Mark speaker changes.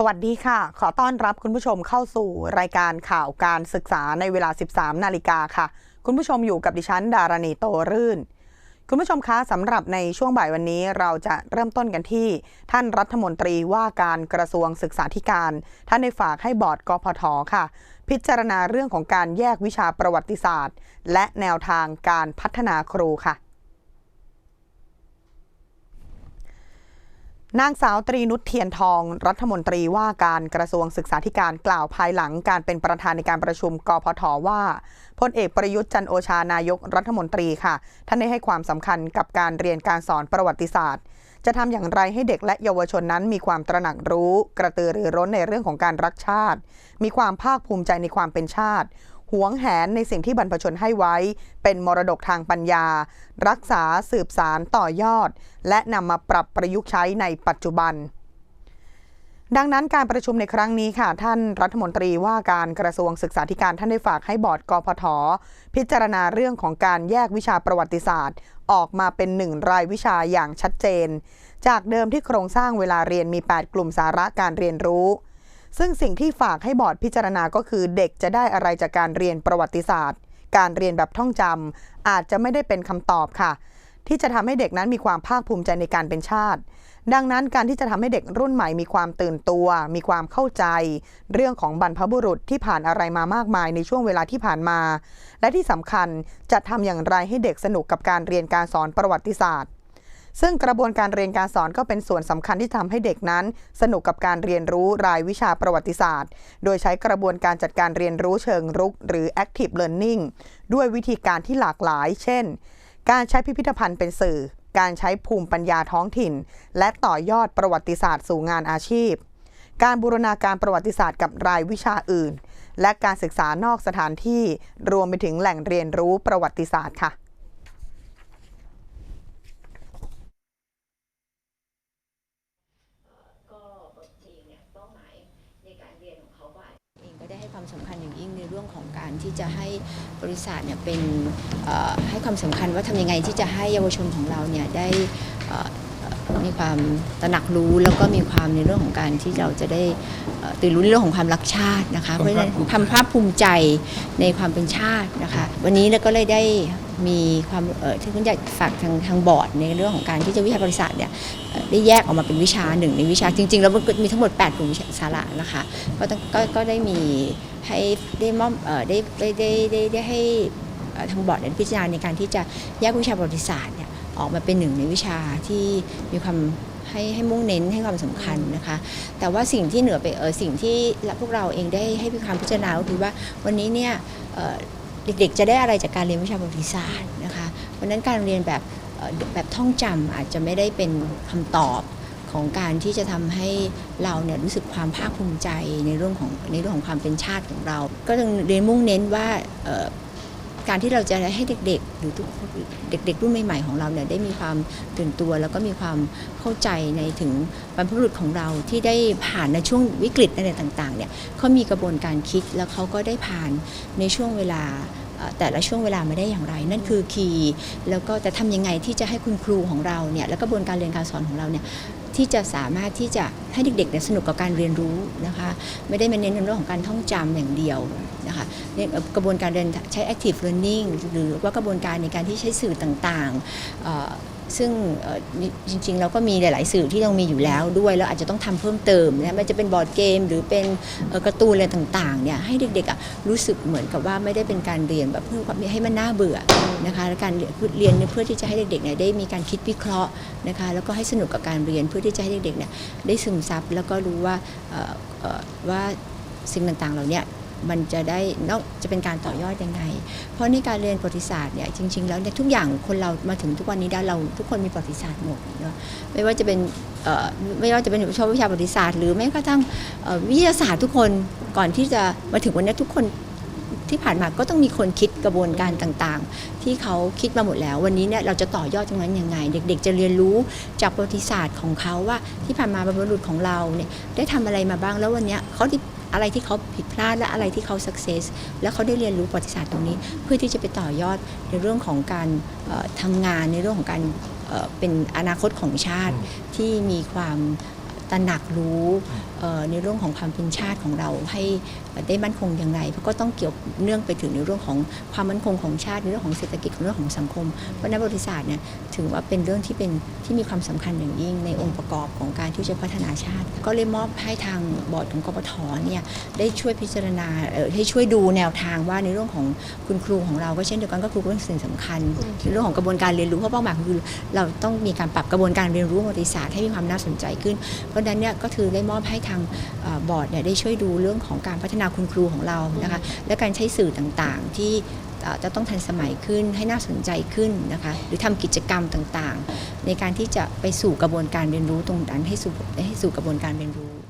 Speaker 1: สวัสดีค่ะ ขอต้อนรับคุณผู้ชมเข้าสู่รายการข่าวการศึกษาในเวลา 13 นาฬิกาค่ะ คุณผู้ชมอยู่กับดิฉันดารณีโตรื่น คุณผู้ชมคะสำหรับในช่วงบ่ายวันนี้เราจะเริ่มต้นกันที่ ท่านรัฐมนตรีว่าการกระทรวงศึกษาธิการ ท่านได้ฝากให้บอร์ดกพทค่ะ พิจารณาเรื่องของการแยกวิชาประวัติศาสตร์ และแนวทางการพัฒนาครูค่ะ นางสาวตรีนุชเทียนทอง รัฐมนตรีว่าการกระทรวงศึกษาธิการกล่าวภายหลังการเป็นประธานในการประชุมกพทว่าพลเอกประยุทธ์จันโอชานายกรัฐมนตรีค่ะ ท่านได้ให้ความสำคัญกับการเรียนการสอนประวัติศาสตร์ จะทำอย่างไรให้เด็กและเยาวชนนั้นมีความตระหนักรู้ กระตือรือร้นในเรื่องของการรักชาติ มีความภาคภูมิใจในความเป็นชาติ หวงแหนในสิ่งที่บรรพชนให้ไว้ เป็นมรดกทางปัญญา รักษาสืบสารต่อยอด และนำมาปรับประยุกต์ใช้ในปัจจุบัน ดังนั้นการประชุมในครั้งนี้ค่ะ ท่านรัฐมนตรีว่าการกระทรวงศึกษาธิการท่านได้ฝากให้บอร์ดกพทพิจารณาเรื่องของการแยกวิชาประวัติศาสตร์ ออกมาเป็นหนึ่งรายวิชาอย่างชัดเจน จากเดิมที่โครงสร้างเวลาเรียนมี 8 กลุ่มสาระการเรียนรู้ ซึ่งสิ่งที่ฝากให้บอร์ดพิจารณาก็คือเด็กจะได้อะไรจากการเรียนประวัติศาสตร์ การเรียนแบบท่องจำอาจจะไม่ได้เป็นคำตอบค่ะ ที่จะทำให้เด็กนั้นมีความภาคภูมิใจในการเป็นชาติ ดังนั้นการที่จะทำให้เด็กรุ่นใหม่มีความตื่นตัว มีความเข้าใจ เรื่องของบรรพบุรุษที่ผ่านอะไรมามากมายในช่วงเวลาที่ผ่านมา และที่สำคัญจะทำอย่างไรให้เด็กสนุกกับการเรียนการสอนประวัติศาสตร์ ซึ่งกระบวนการเรียนการสอนก็เป็นส่วนสำคัญที่ทำให้เด็กนั้น สนุกกับการเรียนรู้รายวิชาประวัติศาสตร์ โดยใช้กระบวนการจัดการเรียนรู้เชิงรุก หรือ active learning ด้วยวิธีการที่หลากหลาย เช่น การใช้พิพิธภัณฑ์เป็นสื่อ การใช้ภูมิปัญญาท้องถิ่น และต่อยอดประวัติศาสตร์สู่งานอาชีพ การบูรณาการประวัติศาสตร์กับรายวิชาอื่น และการศึกษานอกสถานที่ รวมไปถึงแหล่งเรียนรู้ประวัติศาสตร์ค่ะ
Speaker 2: ก็บางทีเนี่ยเป้าหมายในการเรียนของเขาก็อาจเสำมสำคัญอย่างยิ่งในเรื่องของการที่จะให้บริษัทเนี่ยเป็นให้ความสำคัญว่าทำยังไงที่จะให้เยาวชนของเราเนี่ยได้ มีความตระหนักรู้แล้วก็มีความในเรื่องของการที่เราจะได้เอ่อตื่นรู้ในเรื่องของความรักชาตินะคะเพราะฉะนั้นความภาคภูมิใจในความเป็นชาตินะคะ วันนี้เราก็เลยได้มีความเอ่อที่คุณอยากฝากทางทางบอร์ดในเรื่องของการที่จะวิชาบริษัทเนี่ยเอ่อได้แยกออกมาเป็นวิชาหนึ่งในวิชาจริง ๆ แล้วมันก็มีทั้งหมด8กลุ่มวิชาสาระนะคะก็ต้องก็ก็ได้มีให้ได้มอบเอ่อได้ได้ได้ได้ได้ให้เอ่อทางบอร์ดเนี่ยพิจารณาในการที่จะแยกวิชาประวัติศาสตร์เนี่ย ออกมาเป็นหนึ่งในวิชาที่มีความให้ให้มุ่งเน้นให้ความสำคัญนะคะ แต่ว่าสิ่งที่เหนือไปเออสิ่งที่พวกเราเองได้ให้มีคามพิจารณาก็คือว่าวันนี้เนี่ยเเด็กๆจะได้อะไรจากการเรียนวิชาประวัติศาสตร์นะคะเพราะนั้นการเรียนแบบแบบท่องจำอาจจะไม่ได้เป็นคำตอบของการที่จะทำให้เราเนี่ยรู้สึกความภาคภูมิใจในเรื่องของในเรื่องของความเป็นชาติของเรา ก็ต้องเรียนมุ่งเน้นว่า การที่เราจะให้เด็กๆ หรือทุกเด็กๆรุ่นใหม่ๆของเราเนี่ยได้มีความตื่นตัวแล้วก็มีความเข้าใจในถึงบรรพบุรุษของเราที่ได้ผ่านในช่วงวิกฤตอะไรต่างๆเนี่ยเขามีกระบวนการคิดแล้วเขาก็ได้ผ่านในช่วงเวลา แต่ละช่วงเวลามาได้อย่างไร นั่นคือคีย์แล้วก็จะทำยังไงที่จะให้คุณครูของเราเนี่ยและกระบวนการเรียนการสอนของเราเนี่ยที่จะสามารถที่จะให้เด็กๆเนี่ยสนุกกับการเรียนรู้นะคะไม่ได้มาเน้นในเรื่องของการท่องจำอย่างเดียวนะคะกระบวนการเรียนใช้ active learning หรือว่ากระบวนการในการที่ใช้สื่อต่างๆ ซึ่งจริงๆ เราก็มีหลาย ๆ สื่อที่ต้องมีอยู่แล้วด้วย แล้วอาจจะต้องทำเพิ่มเติมนะไม่จะเป็นบอร์ดเกม หรือเป็นการ์ตูนอะไรต่างๆเนี่ยให้เด็กๆรู้สึกเหมือนกับว่าไม่ได้เป็นการเรียนแบบเพื่อความให้มันน่าเบื่อนะคะและการเรียนเพื่อที่จะให้เด็กๆเนี่ยได้มีการคิดวิเคราะห์นะคะแล้วก็ให้สนุกกับการเรียนเพื่อที่จะให้เด็กๆเนี่ยได้ซึมซับแล้วก็รู้ว่าว่าสิ่งต่างๆ เหล่าเนี้ มันจะได้นอกจะเป็นการต่อยอดยังไง เพราะในการเรียนประวัติศาสตร์เนี่ยจริง ๆ แล้วเนี่ยทุกอย่างคนเรามาถึงทุกวันนี้ได้เราทุกคนมีประวัติศาสตร์หมดเนาะไม่ว่าจะเป็นไม่ว่าจะเป็นชอบวิชาประวัติศาสตร์ หรือแม้กระทั่งวิทยาศาสตร์ทุกคนก่อนที่จะมาถึงวันนี้ทุกคนที่ผ่านมาก็ต้องมีคนคิดกระบวนการต่างๆ ที่เขาคิดมาหมดแล้ว วันนี้เนี่ยเราจะต่อยอดตรงนั้นยังไง เด็กๆ จะเรียนรู้จากประวัติศาสตร์ของเขาว่าที่ผ่านมาบรรพบุรุษของเราเนี่ยได้ทำอะไรมาบ้างแล้ววันนี้เขา อะไรที่เขาผิดพลาดและอะไรที่เขาสักเซสแล้วเขาได้เรียนรู้ประวัติศาสตร์ตรงนี้ เพื่อที่จะไปต่อยอดในเรื่องของการเอ่อทำงานในเรื่องของการเอ่อเป็นอนาคตของชาติที่มีความ ตระหนักรู้ในเรื่องของความเป็นชาติของเราให้ได้มั่นคงอย่างไร เพราะก็ต้องเกี่ยวเนื่องไปถึงในเรื่องของความมั่นคงของชาติในเรื่องของเศรษฐกิจของเรื่องของสังคม เพราะนั้นบริษัทเนี่ยถือว่าเป็นเรื่องที่เป็นที่มีความสำคัญอย่างยิ่งในองค์ประกอบของการที่จะพัฒนาชาติ ก็เลยมอบให้ทางบอร์ดของกปทเนี่ยได้ช่วยพิจารณาเอ่อให้ช่วยดูแนวทางว่าในเรื่องของคุณครูของเราก็เช่นเดียวกันก็คือเป็นสิ่งสำคัญในเรื่องของกระบวนการเรียนรู้เพราะเป้าหมายคือเราต้องมีการปรับกระบวนการเรียนรู้ประวัติศาสตร์ให้มีความน่าสนใจขึ้นเพราะฉะนั้นเนี่ยก็คือได้มอบให้ทางเอ่อบอร์ดเนี่ยได้ช่วยดูเรื่องของการพัฒนาคุณครูของเรานะคะและการใช้สื่อต่างๆที่เอ่อจะต้องทันสมัยขึ้นให้น่าสนใจขึ้นนะคะหรือทำกิจกรรมต่างๆ ในการที่จะไปสู่กระบวนการเรียนรู้ตรงนั้นให้สู่ให้สู่กระบวนการเรียนรู้